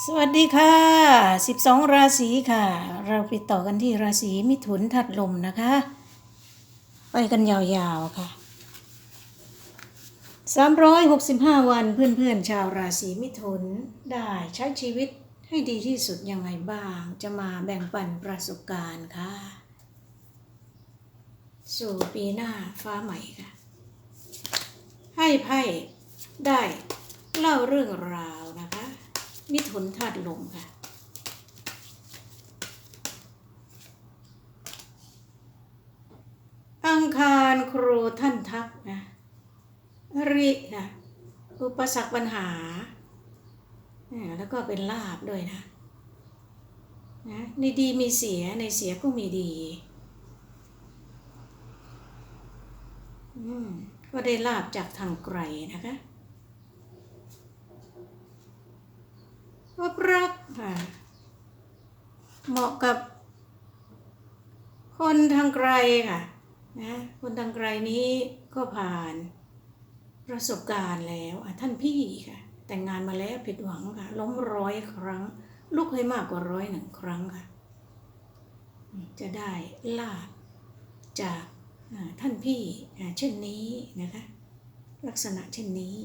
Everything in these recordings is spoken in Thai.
สวัสดีค่ะ 12 ราศีค่ะ เราไปต่อกันที่ราศีมิถุนถัดลมนะคะ ไปกันยาวๆค่ะ 365 วันเพื่อนๆ ชาวราศีมิถุนได้ใช้ชีวิตให้ดีที่สุดยังไงบ้าง จะมาแบ่งปันประสบการณ์ค่ะ สู่ปีหน้าฟ้าใหม่ค่ะ ให้ไพ่ได้เล่าเรื่องราว มิถุนธาตุลมค่ะ อังคารครูท่านทักนะรินะอุปสรรคปัญหา แล้วก็เป็นลาบด้วยนะนะในดีมีเสียในเสียก็มีดีก็ได้ลาบจากทางไกลนะคะพบรักค่ะเหมาะกับ คนทางไกลค่ะนะคนทางไกลนี้ก็ผ่านประสบการณ์แล้วท่านพี่ค่ะ แต่งงานมาแล้วผิดหวังค่ะ ล้มร้อยครั้ง ลูกให้มากกว่าร้อยหนึ่งครั้งค่ะ จะได้ลาบจากท่านพี่เช่นนี้นะคะ ลักษณะเช่นนี้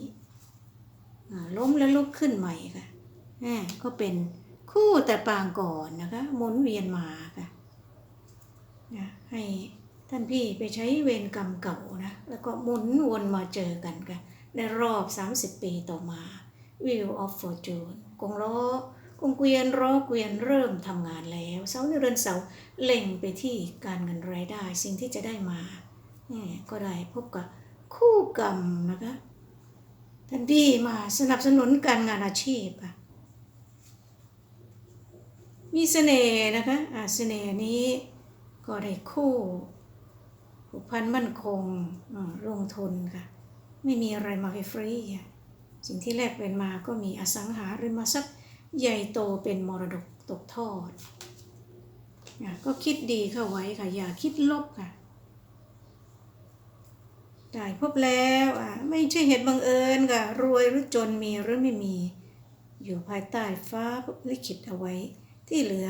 ล้มแล้วลุกขึ้นใหม่ค่ะก็เป็น คู่แต่ปางก่อนนะคะหมุนเวียนมาค่ะนะให้ท่านพี่ไปใช้เวรกรรมเก่านะแล้วก็หมุนวนมาเจอกันค่ะในรอบ 30 ปีต่อมา Wheel of Fortune กงล้อกงเกวียนล้อเกวียนเริ่มทำงานแล้วเสาในเรือนเสาเล็งไปที่การเงินรายได้สิ่งที่จะได้มาเนี่ยก็ได้พบกับคู่กรรมนะคะท่านพี่มาสนับสนุนการงานอาชีพค่ะ มีเสน่ห์นะคะอ่าเสน่ห์นี้ก็ได้คู่ผูกพันมั่นคงลงทุนค่ะ ไม่มีอะไรมาฟรีค่ะสิ่งที่แลกเป็นมาก็มีอสังหาริมทรัพย์ใหญ่โตเป็นมรดกตกทอดอะก็คิดดีเข้าไว้ค่ะ อย่าคิดลบค่ะ ได้พบแล้วอะไม่ใช่เหตุบังเอิญค่ะ รวยหรือจนมีหรือไม่มี อยู่ภายใต้ฟ้าลิขิตเอาไว้ ที่เหลือ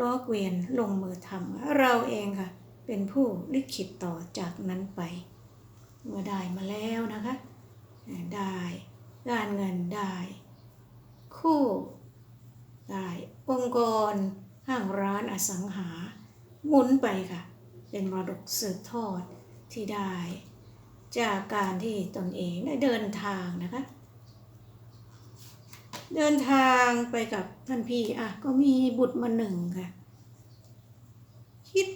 ล้อเกวียนลงมือทำเราเองค่ะ เป็นผู้ลิขิตต่อจากนั้นไป เมื่อได้มาแล้วนะคะ ได้การเงินได้ คู่ได้องค์กรห้างร้านอสังหา หมุนไปค่ะ เป็นมรดกสืบทอดที่ได้ จากการที่ตนเองได้เดินทางนะคะ เดินทางไปกับท่านพี่อะก็มีบุตรมาหนึ่งค่ะ คิด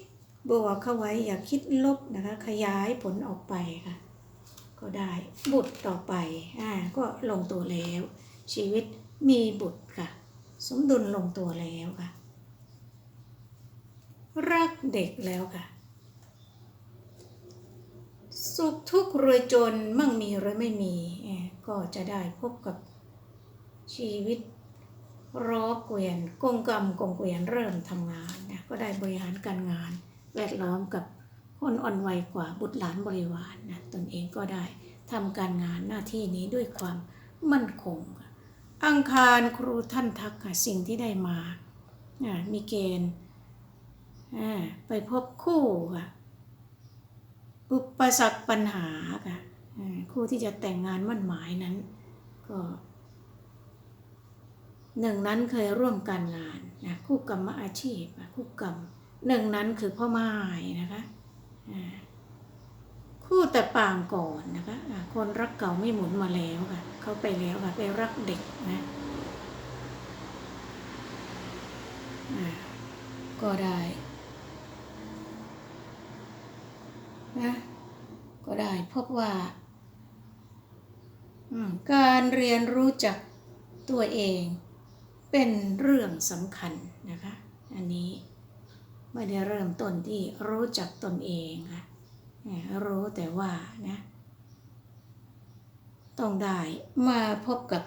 บวกเข้าไว้อย่าคิดลบนะคะ ขยายผลออกไปค่ะ ก็ได้บุตรต่อไปอ่าก็ลงตัวแล้ว ชีวิตมีบุตรค่ะ สมดุลลงตัวแล้วค่ะ รักเด็กแล้วค่ะ สุขทุกข์รวยจนมั่งมีหรือไม่มีเอ่อก็จะได้พบกับ ชีวิตล้อเกวียนกงกรรมกงเกวียนเริ่มทำงานนะก็ได้บริหารการงาน แวดล้อมกับคนอ่อนวัยกว่าบุตรหลานบริวารนะตนเองก็ได้ทำการงานหน้าที่นี้ด้วยความมั่นคง อังคารครูท่านทักค่ะสิ่งที่ได้มาอ่ามีเกณฑ์อ่าไปพบคู่ค่ะอุปสรรคปัญหาค่ะอ่าคู่ที่จะแต่งงานมั่นหมายนั้น ก็ หนึ่งนั้นเคยร่วมการงานนะคู่กรรมอาชีพคู่กรรมหนึ่งนั้นคือพ่อไม้นะคะคู่แต่ปางก่อนนะคะคนรักเก่าไม่หมุนมาแล้วค่ะเขาไปแล้วค่ะไปรักเด็กนะก็ได้นะก็ได้พบว่าการเรียนรู้จักตัวเอง เป็นเรื่องสำคัญนะคะ อันนี้ไม่ได้เริ่มต้นที่รู้จักตนเองค่ะรู้แต่ว่านะต้องได้มาพบกับ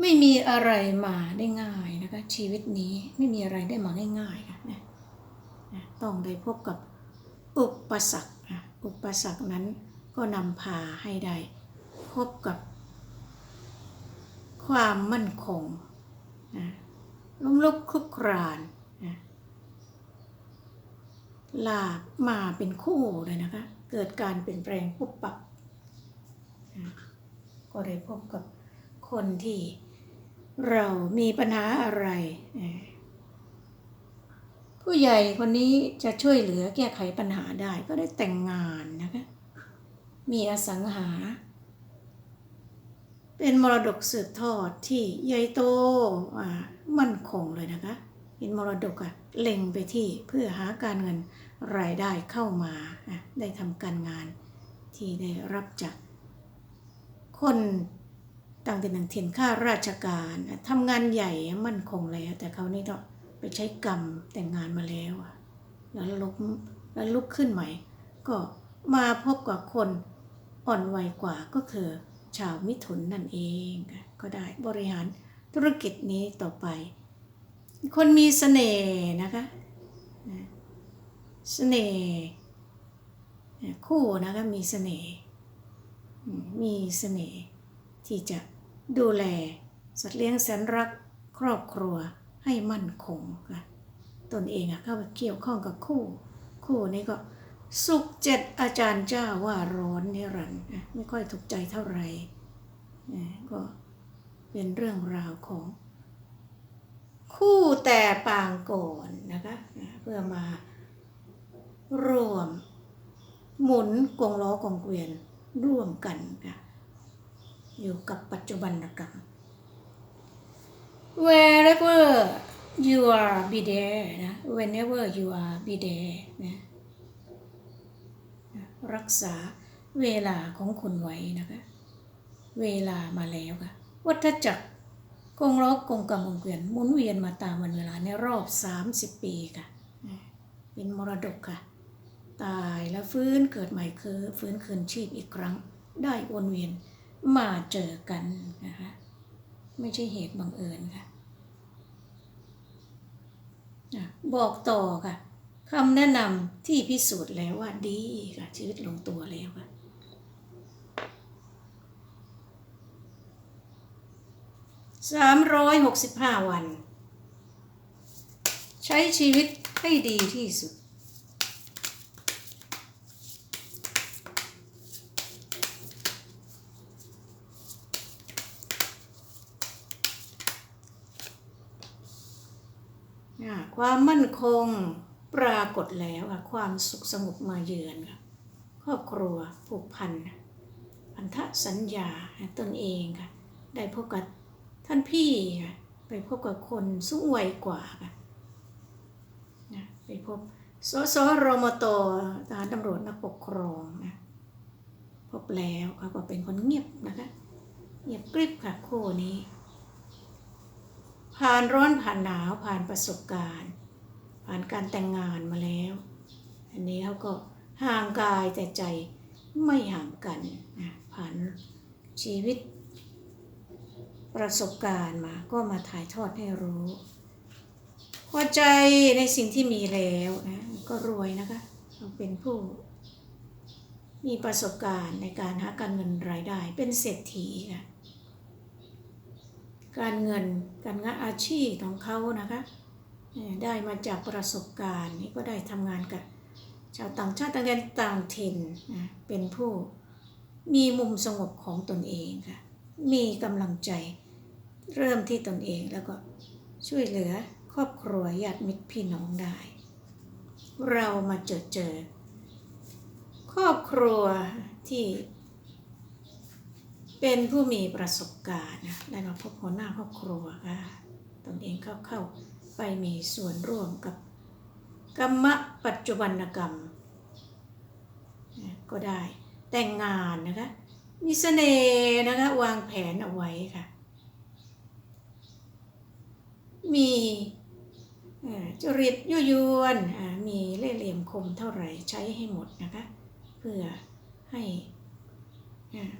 ไม่มีอะไรมาได้ง่ายนะคะ ชีวิตนี้ไม่มีอะไรได้มาง่ายๆค่ะนะนะต้องได้พบกับอุปสรรคอะอุปสรรคนั้นก็นำพาให้ได้พบกับความมั่นคง นะล้มลุกคลุกครานนะลากมาเป็นคู่เลยนะคะ เกิดการเปลี่ยนแปลงปุ๊บปับนะก็ได้พบกับคนที่เรามีปัญหาอะไรนะผู้ใหญ่คนนี้จะช่วยเหลือแก้ไขปัญหาได้ก็ได้แต่งงานนะคะ มีอสังหา เป็นมรดกสืบทอดที่ใหญ่โตมั่นคงเลยนะคะเป็นมรดกอะเล็งไปที่เพื่อหาการเงินรายได้เข้ามาได้ทำการงานที่ได้รับจากคนต่างถิ่นต่างถิ่นข้าราชการทำงานใหญ่มั่นคงแล้ว แต่เขานี่ก็ไปใช้กรรมแต่งงานมาแล้วแล้วลุกแล้วลุกขึ้นใหม่ ก็มาพบกับคนอ่อนวัยกว่าก็คือ ชาวมิถุนนั่นเองค่ะก็ได้บริหารธุรกิจนี้ต่อไป คนมีเสน่ห์นะคะนะเสน่ห์คู่นะคะมีเสน่ห์มมีเสน่ห์ที่จะดูแลสัตว์เลี้ยงแสนรักครอบครัวให้มั่นคงค่ะตนเองอะเข้าไปเกี่ยวข้องกับคู่ คู่นี้ก็ สุขเจ็ดอาจารย์เจ้าว่าร้อนนิรันดร์นไม่ค่อยถูกใจเท่าไหร่ก็เป็นเรื่องราวของ คู่แต่ปางก่อนนะคะเพื่อมารวม หมุนกงล้อกงเกวียนร่วมกันค่ะอยู่กับปัจจุบันกรรม wherever you are be there นะ whenever you are be there นะ รักษาเวลาของคุณไว้นะคะ เวลามาแล้วค่ะ วัฏจักรกงล้อกงกรรมวงเวียนหมุนเวียนมาตามวันเวลาในรอบ 30 ปีค่ะ เป็นมรดกค่ะ ตายแล้วฟื้นเกิดใหม่คือฟื้นคืนชีพอีกครั้ง ได้วนเวียนมาเจอกันนะคะไม่ใช่เหตุบังเอิญค่ะ บอกต่อค่ะ คำแนะนำที่พิสูจน์แล้วว่าดีค่ะชีวิตลงตัวแล้วค่ะสามร้อยหกสิบห้าวัน ใช้ชีวิตให้ดีที่สุด ความมั่นคง ปรากฏแล้วค่ะความสุขสงบมาเยือนค่ะครอบครัวผูกพันพันธสัญญาตนเองค่ะได้พบกับท่านพี่ค่ะไปพบกับคนสูงวัยกว่าค่ะนะไปพบสสรมตทหารตำรวจนักปกครองนะพบแล้วเขาก็เป็นคนเงียบนะคะเงียบกริบค่ะคู่นี้ ผ่านร้อนผ่านหนาวผ่านประสบการณ์ ผ่านการแต่งงานมาแล้ว อันนี้เขาก็ห่างกายแต่ใจไม่ห่างกันนะผ่านชีวิต ประสบการณ์มาก็มาถ่ายทอดให้รู้พอใจในสิ่งที่มีแล้วนะก็รวยนะคะเราเป็นผู้ มีประสบการณ์ในการหาการเงินรายได้ เป็นเศรษฐีค่ะการเงินการงานอาชีพของเขานะคะ ได้มาจากประสบการณ์นี่ก็ได้ทำงานกับชาวต่างชาติต่างแดนต่างถิ่นนะเป็นผู้มีมุมสงบของตนเองค่ะ มีกำลังใจเริ่มที่ตนเองแล้วก็ช่วยเหลือครอบครัวญาติมิตรพี่น้องได้ เรามาเจอเจอ ครอบครัวที่ เป็นผู้มีประสบการณ์นะได้มาพบหัวหน้าครอบครัวค่ะตนเองเข้าเข้า ไปมีส่วนร่วมกับกรรมปัจจุบันกรรม ก็ได้แต่งงานนะคะ มีเสน่ห์นะคะ วางแผนเอาไว้ค่ะ มีจริตยั่วยวนมีเล่ห์เหลี่ยมคมเท่าไหร่ใช้ให้หมดนะคะ เพื่อให้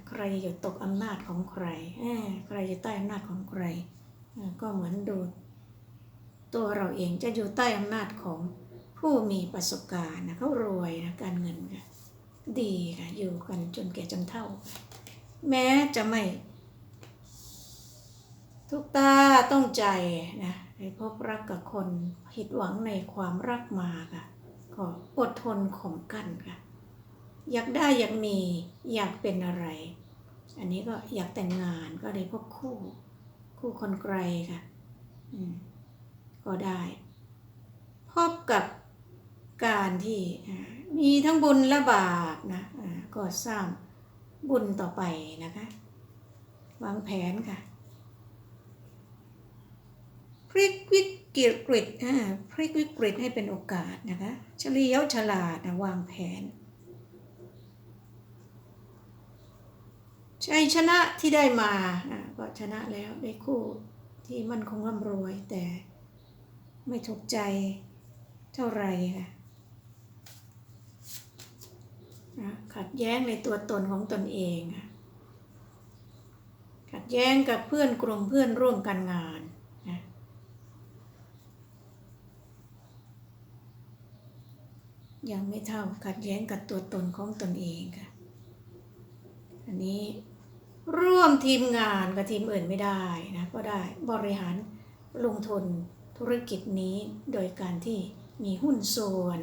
ใครอยู่ตกอำนาจของใคร ใครอยู่ใต้อำนาจของใคร ก็เหมือนดู ตัวเราเองจะอยู่ใต้อำนาจของผู้มีประสบการณ์นะเขารวยนะการเงินค่ะดีค่ะอยู่กันจนแก่จนเฒ่า แม้จะไม่ ทุกตาต้องใจนะไปพบรักกับคนผิดหวังในความรักมาค่ะก็อดทนข่มกันค่ะ อยากได้อยากมีอยากเป็นอะไร อันนี้ก็อยากแต่งงานก็เลยพบคู่ คู่คนไกลค่ะ อืม ก็ได้พบกับการที่มีทั้งบุญและบาปนะอ่าก็สร้างบุญต่อไปนะคะ วางแผนค่ะพลิกวิกฤตอ่าพลิกวิกฤตให้เป็นโอกาสนะคะเฉลียวฉลาดนะวางแผนชัยชนะที่ได้มาอะก็ชนะแล้วได้คู่ที่มั่นคงร่ำรวยแต่ ไม่ถูกใจเท่าไหรค่ะอะขัดแย้งในตัวตนของตนเองขัดแย้งกับเพื่อนกลุ่มเพื่อนร่วมกันงานยังไม่เท่าขัดแย้งกับตัวตนของตนเองค่ะ อันนี้ร่วมทีมงานกับทีมอื่นไม่ได้นะก็ได้บริหารลงทุน ธุรกิจนี้โดยการที่มีหุ้นส่วน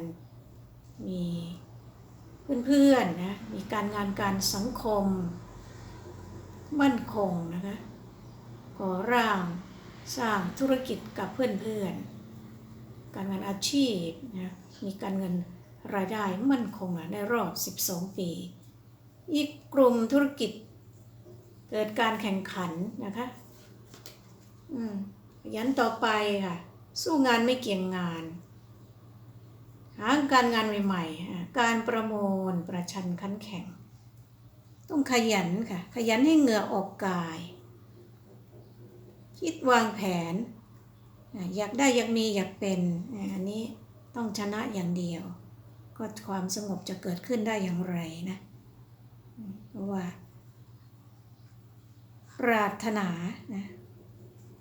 มีเพื่อนๆนะ มีการงานการสังคม มั่นคงนะคะก่อร่างสร้างธุรกิจกับเพื่อนๆ การงานอาชีพนะ มีการเงินรายได้มั่นคงอะในรอบ 12 ปี อีกกลุ่มธุรกิจเกิดการแข่งขันนะคะ อืม ยันต่อไปค่ะ สู้งานไม่เกี่ยงงาน หาการงานใหม่ๆ การประมูลประชันขันแข่ง ต้องขยันค่ะ ขยันให้เหงื่อออกกาย คิดวางแผน อยากได้อยากมีอยากเป็น อันนี้ต้องชนะอย่างเดียว ก็ความสงบจะเกิดขึ้นได้อย่างไรนะเพราะว่า ปรารถนานะ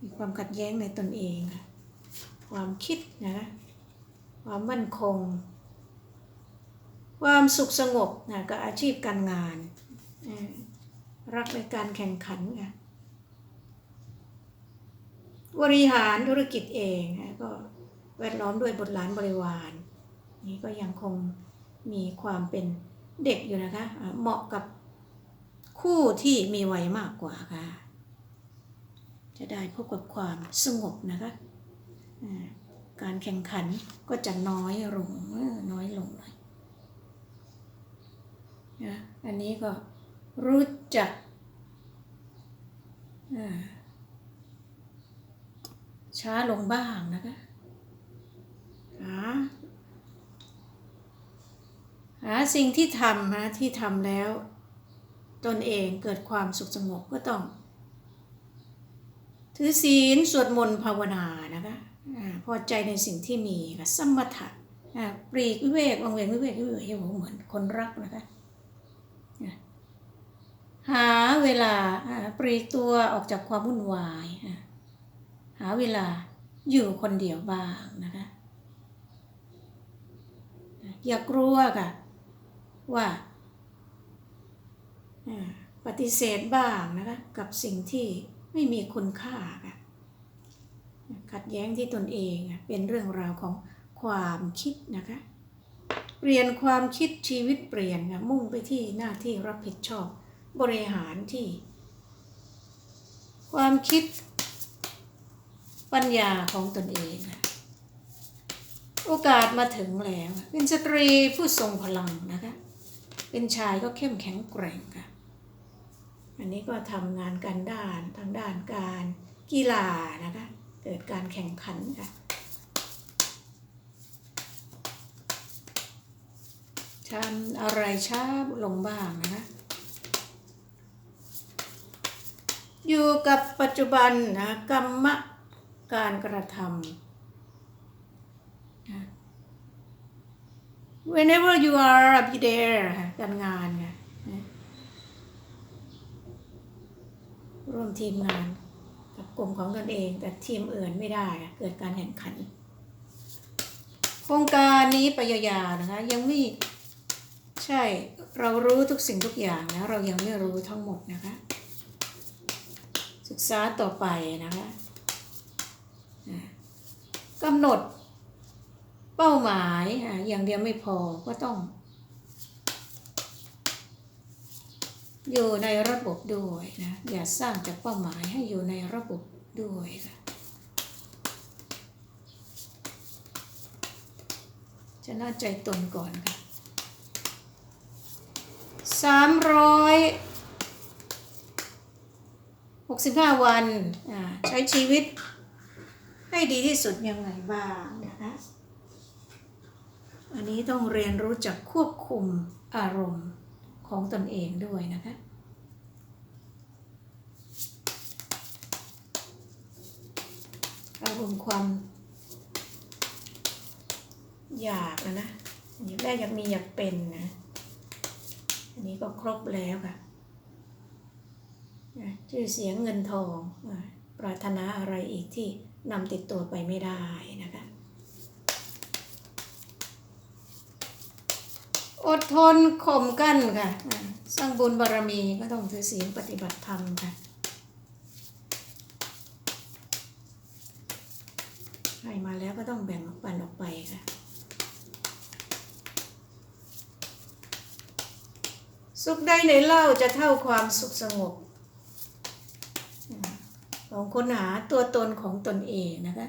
มีความขัดแย้งในตนเอง ความคิดนะความมั่นคง ความสุขสงบนะกับอาชีพการงาน รักในการแข่งขันค่ะบริหารธุรกิจเองนะก็แวดล้อมด้วยบุตรหลานบริวารนี่ก็ยังคงมีความเป็นเด็กอยู่นะคะ เหมาะกับคู่ที่มีวัยมากกว่าค่ะ จะได้พบกับความสงบนะคะการแข่งขันก็จะน้อยลงน้อยลงหน่อยนะอันนี้ก็รู้จักช้าลงบ้างนะคะหาหาสิ่งที่ทำนะที่ทำแล้ว ตนเองเกิดความสุขสงบก็ต้อง ถือศีลสวดมนต์ภาวนานะคะพอใจในสิ่งที่มีค่ะสมถะปรีกวิเวกวังเวงวิเวกวิเวกเฮ้ยผมเหมือนคนรักนะคะหาเวลาปรีกตัวออกจากความวุ่นวาย หาเวลาอยู่คนเดียวบ้างนะคะอย่ากลัวค่ะว่าปฏิเสธบ้างนะคะกับสิ่งที่ ไม่มีคุณค่าค่ะขัดแย้งที่ตนเองเป็นเรื่องราวของความคิดนะคะเปลี่ยนความคิดชีวิตเปลี่ยนค่ะมุ่งไปที่หน้าที่รับผิดชอบบริหารที่ ความคิดปัญญาของตนเองโอกาสมาถึงแล้ว เป็นสตรีผู้ทรงพลังนะคะ เป็นชายก็เข้มแข็งแกร่งค่ะ อันนี้ก็ทำงานการด้านทางด้านการกีฬานะคะ เกิดการแข่งขันค่ะทำอะไรช้าลงบ้างนะคะ อยู่กับปัจจุบันนะกรรมการกระทำ whenever you are be there การงานค่ะนะ ร่วมทีมงานกับกลุ่มของตนเอง แต่ทีมอื่นไม่ได้เกิดการแข่งขัน โครงการนี้ไปยาวๆนะคะยังไม่ใช่เรารู้ทุกสิ่งทุกอย่างนะเรายังไม่รู้ทั้งหมดนะคะ ศึกษาต่อไปนะคะกำหนดเป้าหมายอย่างเดียวไม่พอก็ต้อง อยู่ในระบบด้วยนะ อย่าสร้างจากเป้าหมายให้อยู่ในระบบด้วยค่ะชนะใจตนก่อนค่ะสามร้อยหกสิบห้าวันใช้ชีวิตให้ดีที่สุดยังไงบ้างนะคะอันนี้ต้องเรียนรู้จักควบคุมอารมณ์ ของตนเองด้วยนะคะอารมณ์ความ อยากนะนะอยากได้อยากมีอยากเป็นนะ อันนี้ก็ครบแล้วค่ะชื่อเสียงเงินทอง ปรารถนาอะไรอีกที่นำติดตัวไปไม่ได้นะคะ อดทนข่มกั้นค่ะ สร้างบุญบารมีก็ต้องถือศีลปฏิบัติธรรมค่ะให้มาแล้วก็ต้องแบ่งปันออกไปค่ะ สุขใดในเล่าจะเท่าความสุขสงบ ของค้นหาตัวตนของตนเองนะคะ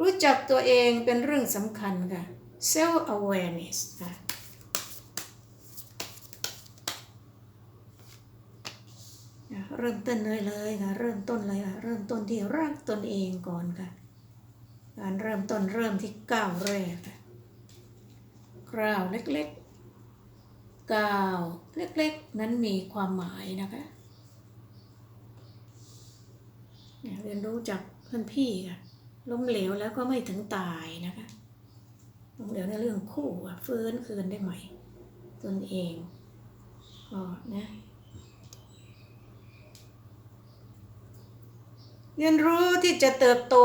รู้จักตัวเองเป็นเรื่องสำคัญค่ะ self awareness ค่ะ นะ เริ่มต้นเลยเลยค่ะ เริ่มต้นเลยค่ะ เริ่มต้นที่รักตนเองก่อนค่ะ การเริ่มต้นเริ่มที่ก้าวแรกค่ะก้าวเล็กๆก้าวเล็กๆ นั้นมีความหมายนะคะเนี่ยเรียนรู้จากเพื่อนพี่ค่ะล้มเหลวแล้วก็ไม่ถึงตายนะคะล้มเหลวในเรื่องคู่ฟื้นคืนได้ใหม่ตนเองก็นะ เรียนรู้ที่จะเติบโต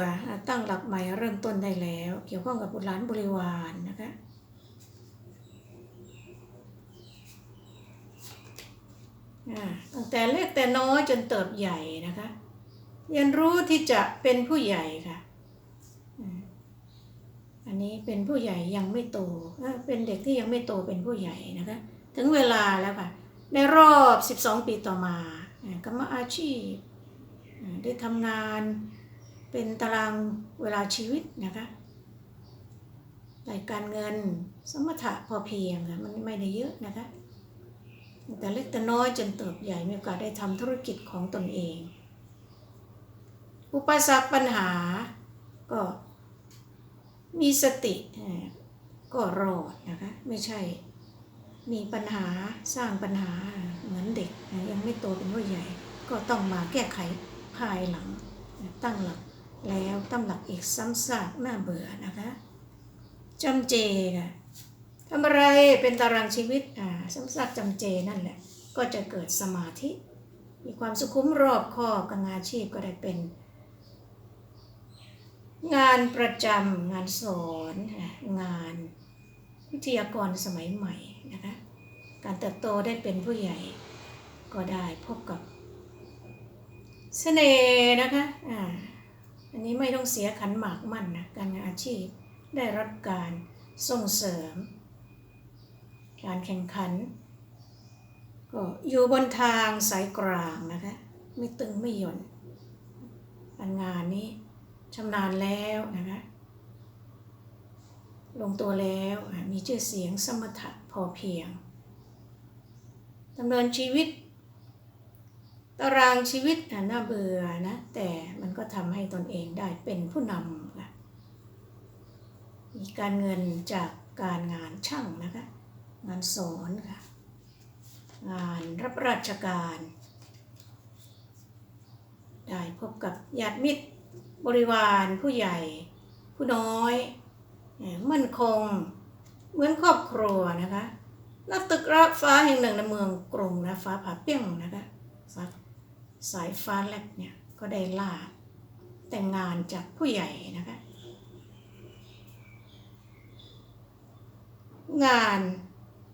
ค่ะตั้งหลักใหม่เริ่มต้นได้แล้ว เกี่ยวข้องกับบุตรหลานบริวารนะคะอ่าตั้งแต่เล็กแต่น้อยจนเติบใหญ่นะคะเรียนรู้ที่จะเป็นผู้ใหญ่ค่ะอันนี้เป็นผู้ใหญ่ยังไม่โตเป็นเด็กที่ยังไม่โตเป็นผู้ใหญ่นะคะถึงเวลาแล้วค่ะในรอบ 12 ปีต่อมาอ่ากรรมอาชีพ ได้ทำงานเป็นตารางเวลาชีวิตนะคะรายการเงินสมถะพอเพียงค่ะมันไม่ได้เยอะนะคะแต่เล็กแต่น้อยจนเติบใหญ่มีโอกาสได้ทำธุรกิจของตนเอง อุปสรรคปัญหาก็มีสติก็รอดนะคะไม่ใช่มีปัญหาสร้างปัญหาเหมือนเด็กยังไม่โตเป็นผู้ใหญ่ ก็ต้องมาแก้ไข ภายหลัง ตั้งหลักแล้วตั้งหลักอีกซ้ำซากน่าเบื่อนะคะจำเจค่ะทำอะไรเป็นตารางชีวิตอ่าซ้ำซากจำเจนั่นแหละ ก็จะเกิดสมาธิ มีความสุขุมรอบคอบกับงานอาชีพก็ได้เป็น งานประจำงานสอนงานวิทยากรสมัยใหม่นะคะการเติบโตได้เป็นผู้ใหญ่ก็ได้พบกับ เสน่ห์นะคะอ่าอันนี้ไม่ต้องเสียขันหมากมั่นนะการงานอาชีพได้รับการส่งเสริม การแข่งขัน ก็อยู่บนทางสายกลางนะคะ ไม่ตึงไม่หย่อนการงานนี้ชำนาญแล้วนะคะลงตัวแล้วอะมีชื่อเสียงสมถะพอเพียงดำเนินชีวิต ตารางชีวิตน่ะน่าเบื่อนะ แต่มันก็ทำให้ตนเองได้เป็นผู้นำค่ะมีการเงินจากการงานช่างนะคะ งานสอนค่ะ งานรับราชการ ได้พบกับญาติมิตรบริวารผู้ใหญ่ ผู้น้อย มั่นคง เหมือนครอบครัวนะคะแล้วตึกระฟ้าแห่งหนึ่งในเมืองกรุงนะฟ้าผ่าเปี้ยงนะคะสาย สายฟ้าแลบเนี่ยก็ได้ล่าแต่งงานจากผู้ใหญ่นะคะ งาน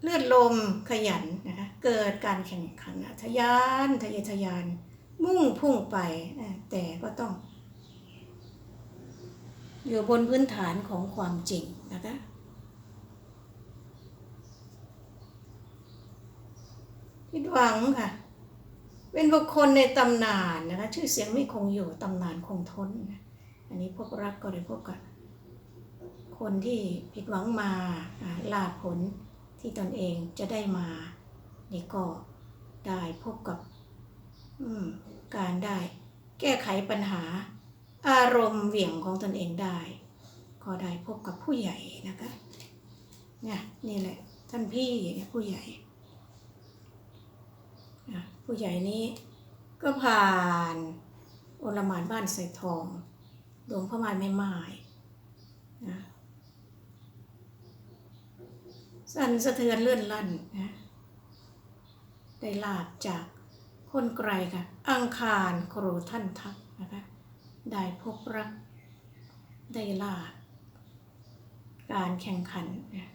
เลือดลมขยันนะคะเกิดการแข่งขันทะยานทะเยอทะยาน มุ่งพุ่งไปแต่ก็ต้อง อยู่บนพื้นฐานของความจริงนะคะผิดหวังค่ะ เป็นบุคคลในตำนานนะคะชื่อเสียงไม่คงอยู่ตำนานคงทนอันนี้พบรักก็ได้พบกับคนที่ผิดหวังมาอ่าลาผลที่ตนเองจะได้มานี่ก็ได้พบกับการได้ แก้ไขปัญหา อารมณ์เหวี่ยงของตนเองได้ ก็ได้พบกับผู้ใหญ่นะคะเนี่ยนี่แหละท่านพี่เนี่ยผู้ใหญ่ ผู้ใหญ่นี้ก็ผ่านโอลมานบ้านใส่ทองหลวงพ่อม้ไม่ไม้นะสั่นสะเทือนเลื่อนลั่นนะได้ลาบจากคนไกลค่ะ อังคารครูท่านทักนะคะได้พบรัก ได้ลาบการแข่งขันนะ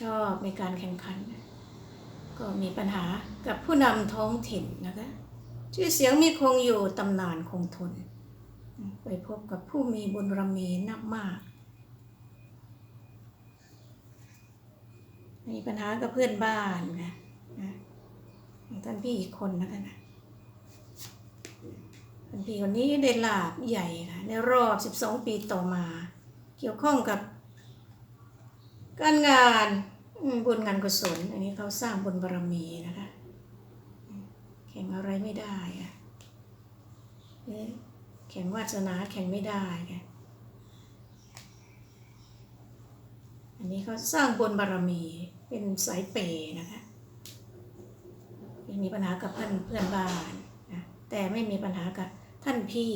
ชอบในการแข่งขันนะ ก็มีปัญหากับผู้นำท้องถิ่นนะคะชื่อเสียงมีคงอยู่ตำนานคงทน ไปพบกับผู้มีบุญรมีนับมาก มีปัญหากับเพื่อนบ้านนะนะท่านพี่อีกคนนะคะนะท่านพี่คนนี้ได้ลาบใหญ่ค่ะในรอบ 12 ปีต่อมา เกี่ยวข้องกับการงาน บุญงานกุศล อันนี้เขาสร้างบุญบารมีนะคะแข่งอะไรไม่ได้อะแข่งวาสนาแข่งไม่ได้ค่ะอันนี้เขาสร้างบุญบารมีเป็นสายเปย์นะคะมีปัญหากับเพื่อนเพื่อนบ้านนะแต่ไม่มีปัญหากับท่านพี่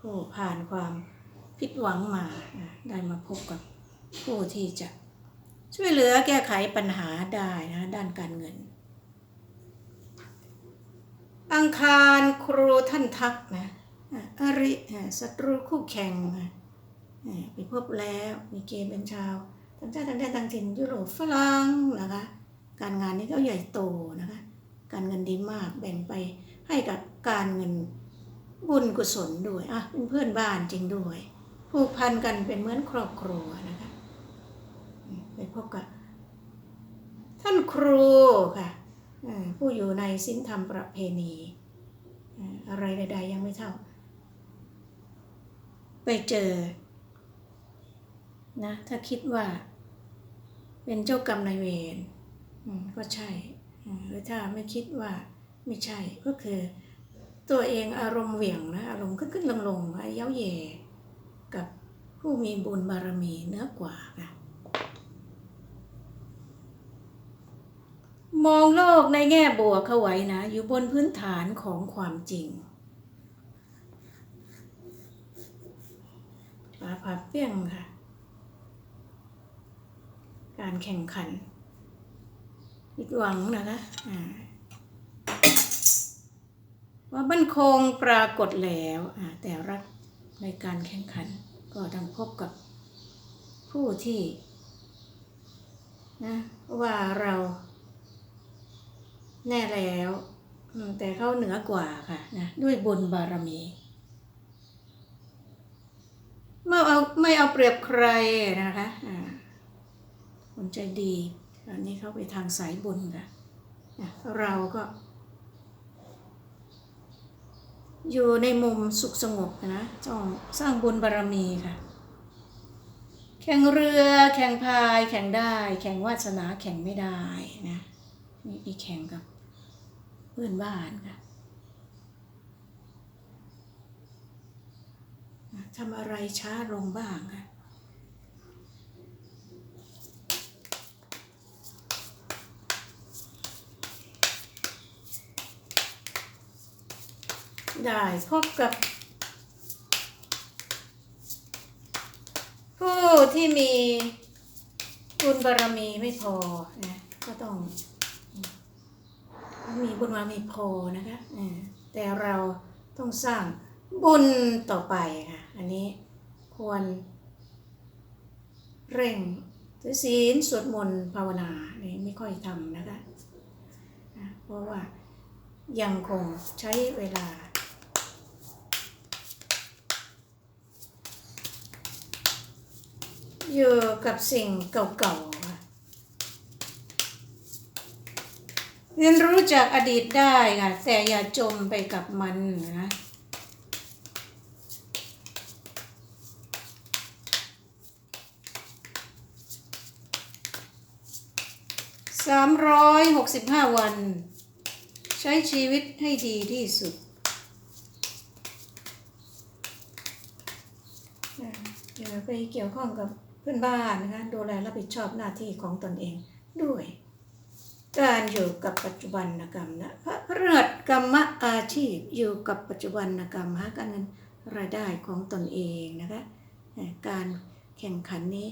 ผู้ผ่านความผิดหวังมานะได้มาพบกับผู้ที่จะ ช่วยเหลือแก้ไขปัญหาได้นะด้านการเงิน อังคารครูท่านทักนะอริศัตรูคู่แข่งอะไปพบแล้วมีเกณฑ์เป็นชาวต่างชาติต่างแดนต่างถิ่นยุโรปฝรั่งนะคะการงานนี้ก็ใหญ่โตนะคะการเงินดีมากแบ่งไปให้กับการเงินบุญกุศลด้วยอะเป็นเพื่อนบ้านจริงด้วยผูกพันกันเป็นเหมือนครอบครัวนะคะ ไปพบกับท่านครูค่ะผู้อยู่ในสินธรรมประเพณี อะไรใดๆยังไม่เท่า ไปเจอนะถ้าคิดว่าเป็นเจ้ากรรมนายเวรก็ใช่หรือถ้าไม่คิดว่าไม่ใช่ก็คือ ตัวเองอารมณ์เหวี่ยงนะอารมณ์ขึ้นขึ้นลงลงๆเย้าแย่กับผู้มีบุญบารมีเนื้อกว่าค่ะ มองโลกในแง่บวกเข้าไว้นะ อยู่บนพื้นฐานของความจริงปาผาเปี้ยงค่ะ การแข่งขันผิดหวังนะคะว่าบันคงปรากฏแล้วแต่รักในการแข่งขันก็ต้องพบกับผู้ที่นะว่าเรา แน่แล้วแต่เขาเหนือกว่าค่ะนะด้วยบุญบารมีเมื่อเอาไม่เอาเปรียบใครนะคะอ่าคนใจดีอันนี้เขาไปทางสายบุญค่ะอะเราก็ อยู่ในมุมสุขสงบนะจ้องสร้างบุญบารมีค่ะ แข่งเรือแข่งพายแข่งได้ แข่งวาสนาแข่งไม่ได้นะมีมีแข่งกับ พื่อนบ้านค่ะทำอะไรช้าลงบ้างค่ะได้พบกับ ผู้ที่มีบุญบารมีไม่พอนะก็ต้อง มีบุญบามีพอนะคะแต่เราต้องสร้างบุญต่อไปค่ะ อันนี้ควร เร่งถือศีลสวดมนต์ภาวนานี่ไม่ค่อยทำนะคะอะเพราะว่ายังคงใช้เวลา อยู่กับสิ่งเก่าๆค่ะ เรียนรู้จากอดีตได้ค่ะ แต่อย่าจมไปกับมันนะสามร้อยหกสิบห้าวัน ใช้ชีวิตให้ดีที่สุดอย่าไปเกี่ยวข้องกับเพื่อนบ้านนะคะดูแลรับผิดชอบหน้าที่ของตนเองด้วย การอยู่กับปัจจุบันกรรมนะพระพฤหัสกรรมอาชีพอยู่กับปัจจุบันกรรมหาการเงินรายได้ของตนเองนะคะการแข่งขันนี้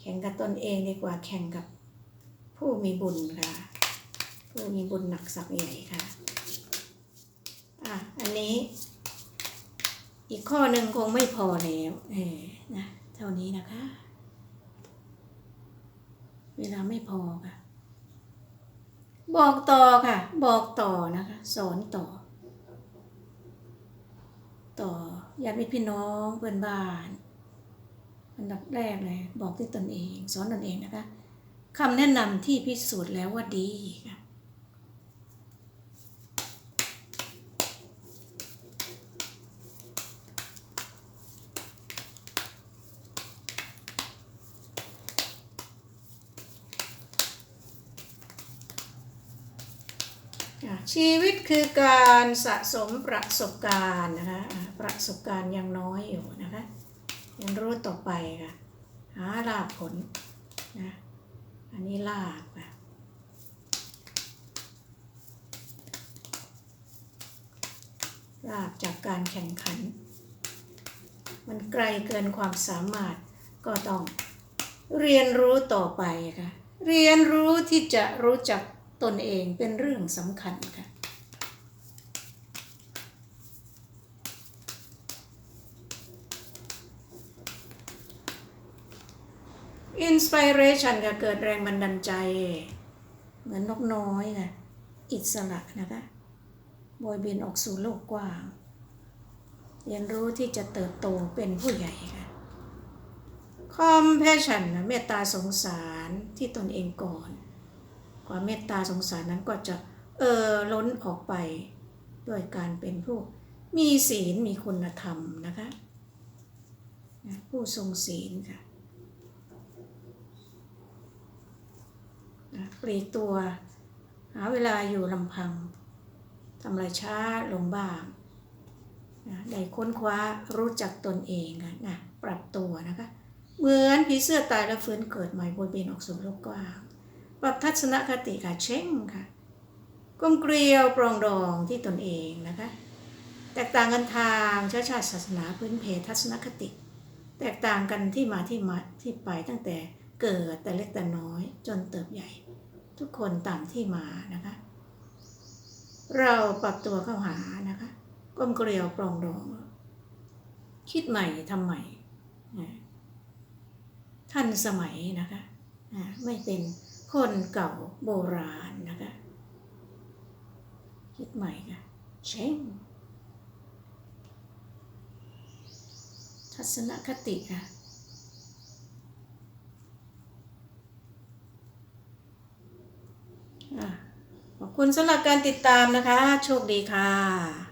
แข่งกับตนเองดีกว่าแข่งกับผู้มีบุญค่ะ ผู้มีบุญหนักสักใหญ่ค่ะอะอันนี้อีกข้อหนึ่งคงไม่พอแล้วเออนะเท่านี้นะคะ เวลาไม่พอค่ะ บอกต่อค่ะ บอกต่อนะคะ สอนต่อ ต่อญาติพี่น้องเพื่อนบ้านอันดับแรกเลย บอกที่ตนเอง สอนตนเองนะคะคำแนะนำที่พิสูจน์แล้วว่าดีค่ะอะ ชีวิตคือการสะสมประสบการณ์นะคะประสบการณ์ยังน้อยอยู่นะคะเรียนรู้ต่อไปค่ะหาลาบผลนะอันนี้ลาบค่ะลาบจากการแข่งขัน มันไกลเกินความสามารถก็ต้องเรียนรู้ต่อไปค่ะเรียนรู้ที่จะรู้จัก ตนเองเป็นเรื่องสำคัญค่ะ อินสปิเรชันก็เกิดแรงบันดาลใจ เหมือนนกน้อยค่ะอิสระนะคะบอยบินออกสู่โลกกว้างเรียนรู้ที่จะเติบโตเป็นผู้ใหญ่ค่ะคอมเพชชันเมตตาสงสารที่ตนเองก่อน ความเมตตาสงสารนั้นก็จะเออล้นออกไปด้วยการเป็นผู้มีศีลมีคุณธรรมนะคะผู้ทรงศีลค่ะปลีตัว หาเวลาอยู่ลำพังทำไรช้าลงบ้างได้ค้นคว้ารู้จักตนเองค่ะนะปรับตัวนะคะ เหมือนผีเสื้อตายแล้วฟื้นเกิดใหม่บนเบนออกสู่โลกกว้าง ปรับทัศนคติค่ะเช่งค่ะกลมเกลียวปรองดองที่ตนเองนะคะ แตกต่างกันทางเชื้อชาติศาสนาพื้นเพทัศนคติ แตกต่างกันที่มาที่มาที่ไปตั้งแต่เกิดแต่เล็กแต่น้อยจนเติบใหญ่ ทุกคนต่างที่มานะคะ เราปรับตัวเข้าหานะคะก้มเกลียวปรองดอง คิดใหม่ทำใหม่นะทันสมัยนะคะไม่เป็น คนเก่าโบราณนะคะ คิดใหม่ค่ะ เช่งทัศนคติค่ะอะขอบคุณสำหรับการติดตามนะคะ โชคดีค่ะ